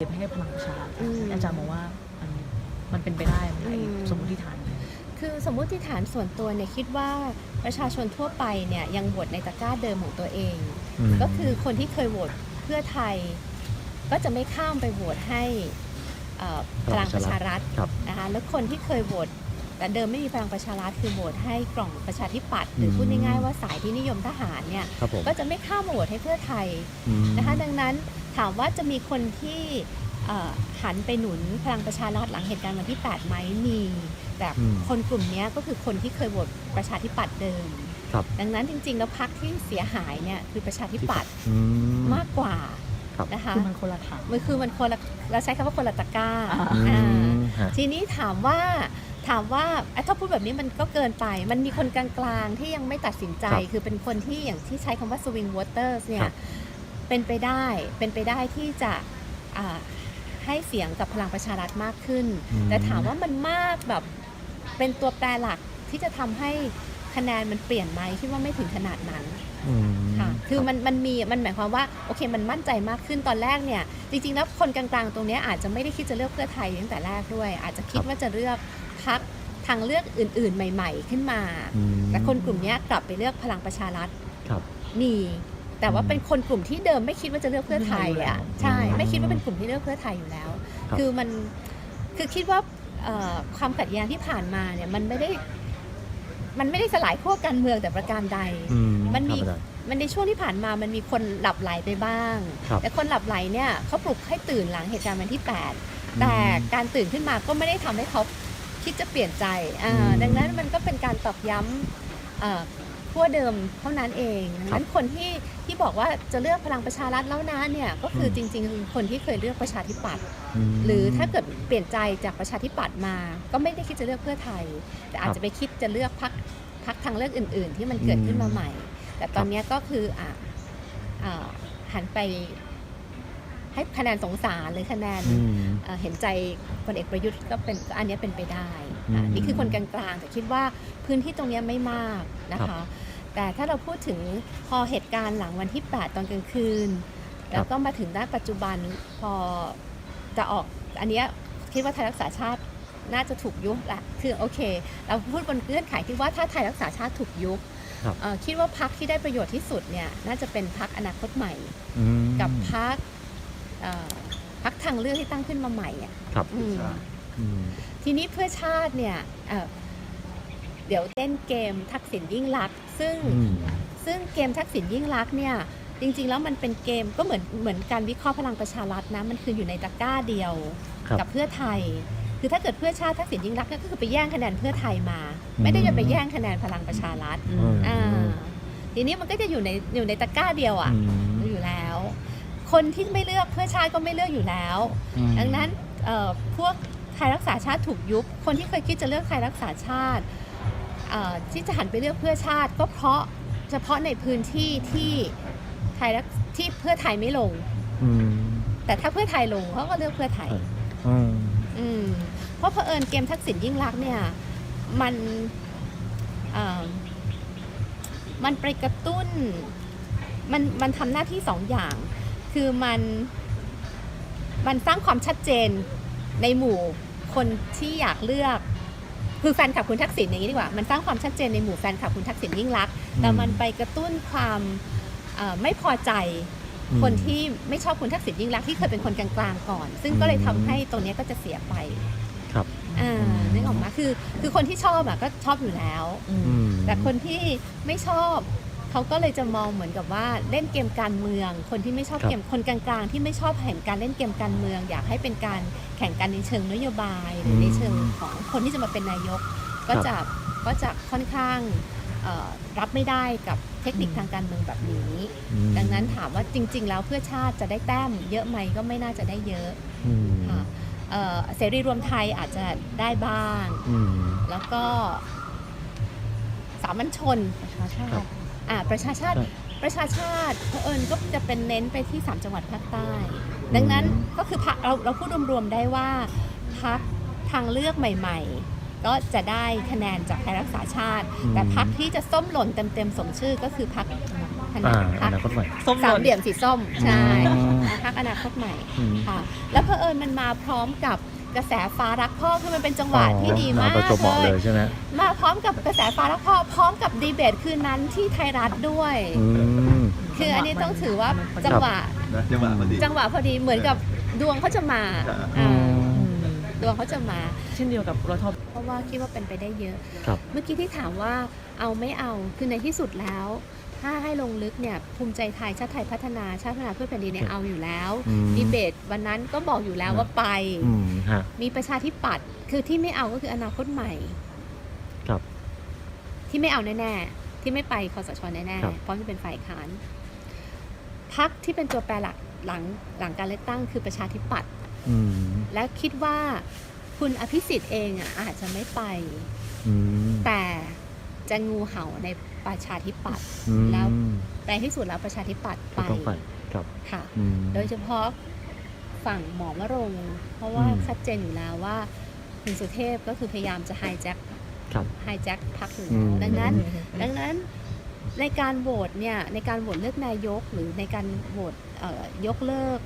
เก็บให้พลังประชารัฐอืมอาจารย์มองว่ามันมันเป็นไปได้ไหมอืมสมมติฐาน คือสมมุติฐานส่วนตัวเนี่ยคิดว่าประชาชนทั่วไปเนี่ยยังโหวตในตะกร้าเดิมของตัวเองมก็คือคนที่เคยโหวตเพื่อไทย ก็จะไม่ข้ามไปโหวตให้เอ่อพลังประชารัฐครับนะคะแล้วคนที่เคยโหวต แต่เดิมไม่มีพลังประชารัฐคือโหวตให้กล่องประชาธิปัตย์หรือพูดง่ายๆว่าสายที่นิยมทหารเนี่ยครับผมก็จะไม่ข้ามมาโหวตให้เพื่อไทยอืม นะคะดังนั้นถามว่าจะมีคนที่เอ่อหันไปหนุนพลังประชารัฐหลังเหตุการณ์วันที่8ไหมมีแต่อืมคนกลุ่มเนี้ยก็คือคนที่เคยโหวตประชาธิปัตย์เดิม ครับ ดังนั้นจริงๆ แล้วพรรคที่เสียหายเนี่ยคือประชาธิปัตย์อืม มากกว่าครับ นะคะคือมันคนละฐานมันคือมันคนละเราใช้คำว่าคนละตะกร้าอ่าอือ่า มฮะ ทีนี้ถามว่า ถามว่าไอ้ถ้าพูดแบบนี้มันก็เกินไป มันมีคนกลางๆที่ยังไม่ตัดสินใจครับคือเป็นคนที่อย่างที่ใช้คำว่า swing voters เนี่ครัยบเป็นไปได้ เป็นไปได้ที่จะอ่าให้เสียงกับพลังประชารัฐมากขึ้นอืมแต่ถามว่ามันมากแบบเป็นตัวแปรหลักที่จะทำให้คะแนนมันเปลี่ยนไหมคิดว่าไม่ถึงขนาดนั้นอืมค่ะคือรับมันมันมีมันหมายความว่าโอเคมันมั่นใจมากขึ้นตอนแรกเนี่ย จริงๆแล้วคนกลางๆตรงเนี้ยอาจจะไม่ได้คิดจะเลือกเพื่อไทยตั้งแต่แรกด้วย อาจจะคิดครับว่าจะเลือกพัก ทางเลือกอื่น ๆ ใหม่ ๆ ขึ้นมาอืมแต่คนกลุ่มเนี้ยกลับไปเลือกพลังประชารัฐครับมีแต่ว่าอืมเป็นคนกลุ่มที่เดิมไม่คิดว่าจะเลือกเพื่อไทยอะใช่อืมไม่คิดว่าเป็นกลุ่มที่เลือกเพื่อไทยอยู่แล้วครับคือมันคือคิดว่าเอ่อความขัดแย้งที่ผ่านมาเนี่ยมันไม่ได้ มันไม่ได้สลายขั้วการเมืองแต่ประการใดอืมันมีครับอาจารย์มันในช่วงที่ผ่านมามันมีคนหลับไหลไปบ้างครับแต่คนหลับไหลเนี่ยเขาปลุกให้ตื่นหลังเหตุการณ์วันที่ 8 แต่การตื่นขึ้นมาก็ไม่ได้ทำให้เขา คิดจะเปลี่ยนใจอ่าอืมดังนั้นมันก็เป็นการตอกย้ำเอ่อขั้วเดิมเท่านั้นเองดังนั้นคนที่ที่บอกว่าจะเลือกพลังประชารัฐแล้วนะเนี่ยก็คือจริง ๆ คือคนที่เคยเลือกประชาธิปัตย์มหรือถ้าเกิดเปลี่ยนใจจากประชาธิปัตย์มา ก็ไม่ได้คิดจะเลือกเพื่อไทย แต่อาจครับจะไปคิดจะเลือกพักพักทางเลือกอื่น ๆ ที่มันเกิดขึ้นมาใหม่ แต่ตอนเนี้ยก็คืออะอ่าหันไป ให้คะแนนสงสารหรือคะแนนอืมเอ่อเห็นใจพลเอกประยุทธ์ก็เป็นก็อันเนี้ยเป็นไปได้อือะมนี่คือคนกลางๆแต่คิดว่าพื้นที่ตรงเนี้ยไม่มากนะครัคะบแต่ถ้าเราพูดถึงพอเหตุการณ์หลังวันที่ 8 ตอนกลางคืน แล้วก็มาถึงด้านปัจจุบันพอจะออกอันเนี้ยคิดว่าไทยรักษาชาติน่าจะถูกยุบแหละคือโอเค เราพูดบนเงื่อนไขที่ว่าถ้าไทยรักษาชาติถูกยุบครับเอ่อคิดว่าพักที่ได้ประโยชน์ที่สุดเนี่ยน่าจะเป็นพักอนาคตใหม่อืมกับพัก พักทางเลือกที่ตั้งขึ้นมาใหม่อะครับ อืมอืม ทีนี้เพื่อชาติเนี่ยเอ่อเดี๋ยวเล่นเกมทักษิณยิ่งลักษณ์ซึ่งอืม ซึ่งเกมทักษิณยิ่งลักษณ์เนี่ยจริง ๆ แล้วมันเป็นเกมก็เหมือนเหมือนการวิเคราะห์พลังประชารัฐนะมันคืออยู่ในตะกร้าเดียวครับ กับเพื่อไทย คือถ้าเกิดเพื่อชาติทักษิณยิ่งรักษณ์ก็คือไปแย่งคะแนนเพื่อไทยมาอืมไม่ได้จะไปแย่งคะแนนพลังประชารัฐอือืมมอ่าทีนี้มันก็จะอยู่ในอยู่ในตะกร้าเดียวอะ อืม อยู่แล้ว คนที่ไม่เลือกเพื่อชาติก็ไม่เลือกอยู่แล้วอืมดังนั้นเอ่อพวกไทยรักษาชาติถูกยุบ คนที่เคยคิดจะเลือกไทยรักษาชาติเอ่อที่จะหันไปเลือกเพื่อชาติก็เพราะเฉพาะในพื้นที่ที่ไทยรักที่เพื่อไทยไม่ลงอืมแต่ถ้าเพื่อไทยลงเขาก็เลือกเพื่อไทยอืมอืมเพราะเผอิญเกมทักษิณยิ่งรักษณ์เนี่ย มันเอ่อมันไปกระตุ้น มันมันทำหน้าที่สองอย่าง คือมันมันสร้างความชัดเจนในหมู่คนที่อยากเลือก คือแฟนคลับคุณทักษิณอย่างนี้ดีกว่า มันสร้างความชัดเจนในหมู่แฟนคลับคุณทักษิณยิ่งรักษณ์แต่มันไปกระตุ้นความเอ่อไม่พอใจคนที่ไม่ชอบคุณทักษิณยิ่งรักษณ์ที่เคยเป็นคนกลางๆก่อน ซึ่งก็เลยทำให้ตรงเนี้ยก็จะเสียไป ครับอ่านึกออกมาคือ คือคนที่ชอบอะก็ชอบอยู่แล้วอืมอืมแต่คนที่ไม่ชอบ เขาก็เลยจะมองเหมือนกับว่าเล่นเกมการเมือง คนที่ไม่ชอบครับเกมคนกลางๆ ที่ไม่ชอบเห็นการเล่นเกมการเมือง อยากให้เป็นการแข่งกันในเชิงนโยบายหรือในเชิงของคนที่จะมาเป็นนายก ก็จะก็จะค่อนข้างเอ่อรับไม่ได้กับเทคนิคทางการเมืองแบบนี้อืมดังนั้นถามว่าจริง ๆ แล้วเพื่อชาติจะได้แต้มเยอะไหมก็ไม่น่าจะได้เยอะอืมค่ะเอ่อเสรีรวมไทยอาจจะได้บ้างอืมแล้วก็สามัญชนประชาชาครัติบ อ่าประชาชาติใช่ประชาชาติเผอิญก็จะเป็นเน้นไปที่ 3 จังหวัดภาคใต้ ดังนั้นก็คือพรรคเราเราพูดรวมๆได้ว่าพักทางเลือกใหม่ ๆ ก็จะได้คะแนนจากไทยรักษาชาติอืมแต่พักที่จะส้มหล่นเต็มๆสมชื่อก็คือพักพนาอ่าพรอรคนาคตใหม่ส้มสามหล่นเหลี่ยมสีส้มใช่อืมพรรคอนาคตใหม่อืมค่ะแล้วเพอเอิญมันมาพร้อมกับ กระแสฟ้ารักพ่อคือมันเป็นจังหวะที่ดีมากประจวบเหมาะเลเลยยใช่ไหมมาพร้อมกับกระแสฟ้ารักพ่อพร้อมกับดีเบตคืนนั้นที่ไทยรัฐด้วย อืม คืออันนี้ต้องถือว่ามันจังหวะนะจังหวะพอดี จังหวะพอดีเหมือนกับดวงเขาจะมาครับอ่าอืมดวงเขาจะมา เช่นเดียวกับรัฐบาลเพราะว่าคิดว่าเป็นไปได้เยอะ ครับ เมื่อกี้ที่ถามว่าเอาไม่เอาคือในที่สุดแล้ว ถ้าให้ลงลึกเนี่ยภูมิใจไทยชาติไทยพัฒนาชาติพัฒนาเพื่อแผ่นดินเนี่ยเอาอยู่แล้วอืม ดีเบตวันนั้นก็บอกอยู่แล้วว่าไป อืมฮะ มีประชาธิปัตย์คือที่ไม่เอาก็คืออนาคตใหม่ครับที่ไม่เอาแน่ๆ ที่ไม่ไปคอสชแน่ครับ ๆ เพราะมันเป็นฝ่ายค้านพักที่เป็นตัวแปรหลักหลังหลังการเลือกตั้งคือประชาธิปัตย์อืมและคิดว่าคุณอภิสิทธิ์เองอะอาจจะไม่ไป อืมแต่ จะงูเห่าในประชาธิปัตย์อืมแล้วในที่สุดแล้วประชาธิปัตย์ไปก็ต้องไปครับค่ะ อืม โดยเฉพาะฝั่งหมอวรงค์เพราะว่าอืมชัดเจนอยู่แล้วว่าคุณสุเทพก็คือพยายามจะไฮแจ็คครับไฮแจ็คพักอยู่อืแล้วมดังนั้น ดังนั้นในการโหวตเนี่ยในการโหวตเลือกนายกหรือในการโหวตเอ่อยกเลิก